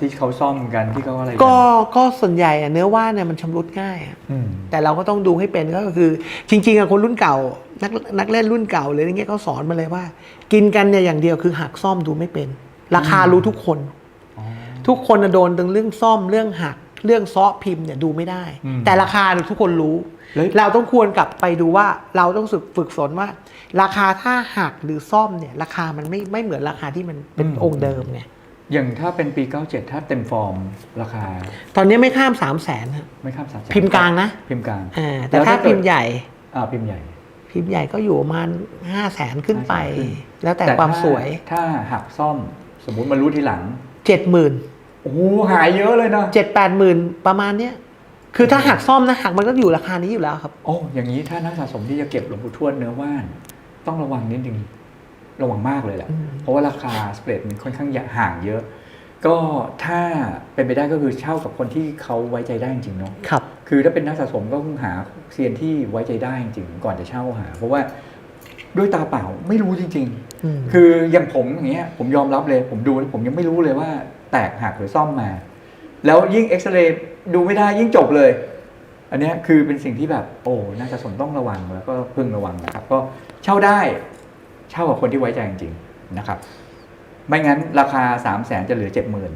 ที่เขาซ่อมกันที่เขาอะไรนก็ก็ส่วนใหญ่อะเนื้อว่านเนี่ยมันชำรุดง่ายอะอืม แต่เราก็ต้องดูให้เป็นก็คือ จริงๆอะคนรุ่นเก่า นักนักเล่นรุ่นเก่าเลยอย่างเงี้ยเขาสอนมาเลยว่า กินกันเนี่ยอย่างเดียวคือหักซ่อมดูไม่เป็น ราคารู้ทุกคน อ๋อ ทุกคนน่ะโดนตึงเรื่องซ่อมเรื่องหัก เรื่องซ้อพิมพ์เนี่ยดูไม่ได้ อืมแต่ราคาเนี่ยทุกคนรู้ แล้ว เราต้องควรกลับไปดูว่าเราต้องฝึกฝึกฝนว่า ราคาถ้าหักหรือซ่อมเนี่ยราคามันไม่ไม่เหมือนราคาที่มันเป็นองค์เดิมไง อย่างถ้าเป็นปี 97 ถ้าเต็มฟอร์มราคา ตอนนี้ไม่ข้ามสามแสนไม่ข้ามสามแสนพิมพ์กลางนะ พิมพ์กลางอ่าแต่ล้วถ้าเกิดพิมพ์ใหญ่อ่าพิมพ์ใหญ่ พิมพ์ใหญ่ก็อยู่ประมาณห้าแสนขึ้นไป500,000ขึ้นแล้วแต่ความถ้สวย ถ้าหักซ่อมสมมุติมารู้ทีหลังเจ็ดหมื่นโอ้โหหายเยอะเลยนะเจ็ดแปดหมื่นประมาณเนี้ยคือถ้าหักซ่อมนะหักมันก็อยู่ราคานี้อยู่แล้วครับโอ้อย่างนี้ถ้านักสะสมที่จะเก็บหลวงปู่ทวดเนื้อว่าน ต้องระวังนิดนึง ระวังมากเลยแหละอืมเพราะว่าราคาสเปรดมันค่อนข้างห่างเยอะ ก็ถ้าเป็นไปได้ก็คือเช่ากับคนที่เขาไว้ใจได้จริงๆเนาะครับ คือถ้าเป็นนักสะสมก็คงหาเซียนที่ไว้ใจได้จริงๆก่อนจะเช่าหา เพราะว่าด้วยตาเปล่าไม่รู้จริงอืมๆคืออย่างผมอย่างเงี้ยผมยอมรับเลยผมดูแล้วผมยังไม่รู้เลยว่าแตกหักหรือซ่อมมา แล้วยิ่งเอ็กซเรย์ดูไม่ได้ยิ่งจบเลย อันเนี้ยคือเป็นสิ่งที่แบบโอ้น่าจะสนต้องระวังแล้วก็พึงระวังนะครับ ก็เช่าได้ เช่ากับคนที่ไว้ใจจริงๆนะครับ ไม่งั้นราคา 3 0 0แสนจะเหลือ 7 0,000